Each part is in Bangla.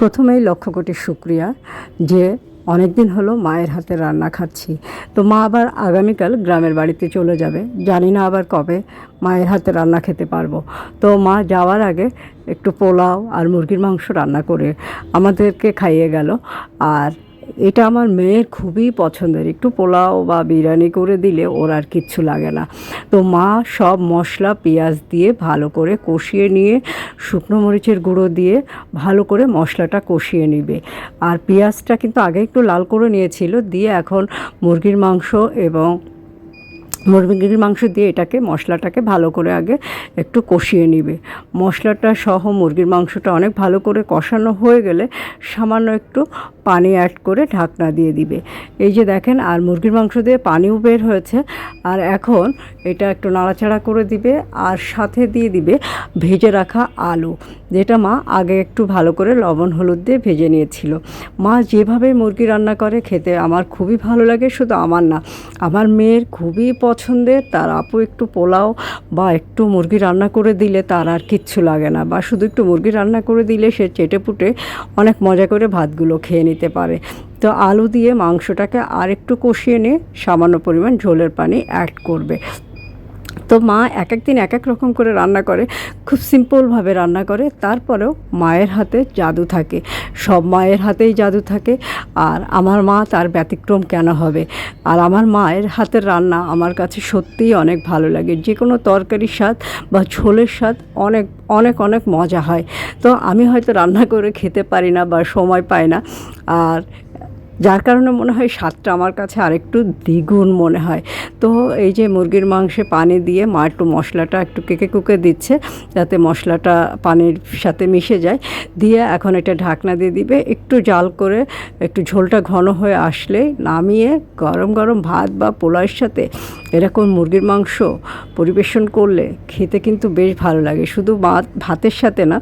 প্রথমেই লক্ষ কোটি শুক্রিয়া যে অনেক দিন হলো মায়ের হাতে রান্না খাচ্ছি। তো মা আবার আগামীকাল গ্রামের বাড়িতে চলে যাবে। জানি না আবার কবে মায়ের হাতে রান্না খেতে পারব। তো মা যাওয়ার আগে একটু পোলাও আর মুরগির মাংস রান্না করে আমাদেরকে খাইয়ে গেল। আর এটা আমার মেয়ের খুবই পছন্দের। একটু পোলাও বা বিরিয়ানি করে দিলে ওর আর কিচ্ছু লাগে না। তো মা সব মশলা, পেঁয়াজ দিয়ে ভালো করে কষিয়ে নিয়ে, শুকনো মরিচের গুঁড়ো দিয়ে ভালো করে মশলাটা কষিয়ে নিবে। আর পেঁয়াজটা কিন্তু আগে একটু লাল করে নিয়েছিল, দিয়ে এখন মুরগির মাংস এবং মুরগির মাংস দিয়ে এটাকে, মশলাটাকে ভালো করে আগে একটু কষিয়ে নিবে। মশলাটা সহ মুরগির মাংসটা অনেক ভালো করে কষানো হয়ে গেলে সামান্য একটু পানি অ্যাড করে ঢাকনা দিয়ে দিবে। এই যে দেখেন, আর মুরগির মাংস দিয়ে পানিও বের হয়েছে। আর এখন এটা একটু নাড়াচাড়া করে দিবে আর সাথে দিয়ে দিবে ভেজে রাখা আলু, যেটা মা আগে একটু ভালো করে লবণ, হলুদ দিয়ে ভেজে নিয়েছিল। মা যেভাবে মুরগি রান্না করে, খেতে আমার খুবই ভালো লাগে, শুধু আমার না, আমার মেয়ের খুবই পছন্দের, তার আপু একটু পোলাও বা একটু মুরগি রান্না করে দিলে তার আর কিচ্ছু লাগে না। বা শুধু একটু মুরগি রান্না করে দিলে সে চেটে পুটে অনেক মজা করে ভাতগুলো খেয়ে নিতে পারে। তো আলু দিয়ে মাংসটাকে আর একটু কষিয়ে নিয়ে সামান্য পরিমাণ ঝোলের পানি অ্যাড করবে। তো মা এক এক দিন এক এক রকম করে রান্না করে, খুব সিম্পলভাবে রান্না করে। তারপরেও মায়ের হাতে জাদু থাকে। সব মায়ের হাতেই জাদু থাকে। আর আমার মা তার ব্যতিক্রম কেন হবে? আর আমার মায়ের হাতের রান্না আমার কাছে সত্যিই অনেক ভালো লাগে। যে কোনো তরকারির স্বাদ বা ঝোলের স্বাদ অনেক অনেক অনেক মজা হয়। তো আমি হয়তো রান্না করে খেতে পারি না বা সময় পাই না। আর যার কারণে মনে হয় স্বাদটা আমার কাছে আরেকটু দ্বিগুণ মনে হয়। তো এই যে মুরগির মাংসে পানি দিয়ে মা একটু মশলাটা একটু কেকে কুকে দিচ্ছে, যাতে মশলাটা পানির সাথে মিশে যায়, দিয়ে এখন এটা ঢাকনা দিয়ে দিবে। একটু জাল করে একটু ঝোলটা ঘন হয়ে আসলে নামিয়ে গরম গরম ভাত বা পোলাওয়ের সাথে এরকম মুরগির মাংস পরিবেশন করলে খেতে কিন্তু বেশ ভালো লাগে। শুধু ভাত, ভাতের সাথে না,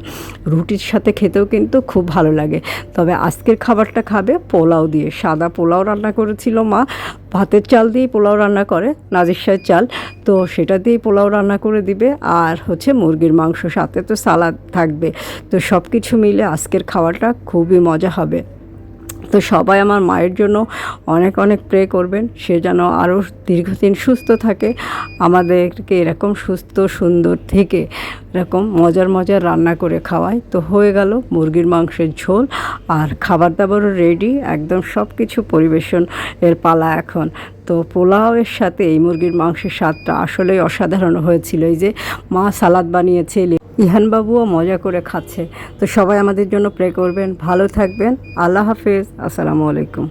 রুটির সাথে খেতেও কিন্তু খুব ভালো লাগে। তবে আজকের খাবারটা খাবে পোলাও দিয়ে। সাদা পোলাও রান্না করেছিল মা। ভাতের চাল দিয়েই পোলাও রান্না করে, নাজির চাল। তো সেটা দিয়েই পোলাও রান্না করে দিবে। আর হচ্ছে মুরগির মাংস, সাথে তো সালাদ থাকবে। তো সব কিছু মিলে আজকের খাওয়াটা খুবই মজা হবে। তো সবাই আমার মায়ের জন্য অনেক অনেক প্রে করবেন। সে যেন আরও দীর্ঘদিন সুস্থ থাকে। আমাদেরকে এরকম সুস্থ, সুন্দর থেকে এরকম মজার মজার রান্না করে খাওয়ায় তো হয়ে গেল মুরগির মাংসের ঝোল। আর খাবার দাবারও রেডি একদম সব কিছু পরিবেশন এর পালা এখন। তো পোলাওয়ের সাথে এই মুরগির মাংসের স্বাদটা আসলেই অসাধারণ হয়েছিল। এই যে মা সালাদ বানিয়েছে ইহানবাবুও মজা করে খাচ্ছে। তো সবাই আমাদের জন্য প্রে করবেন। ভালো থাকবেন। আল্লাহ হাফেজ। আসসালামু আলাইকুম।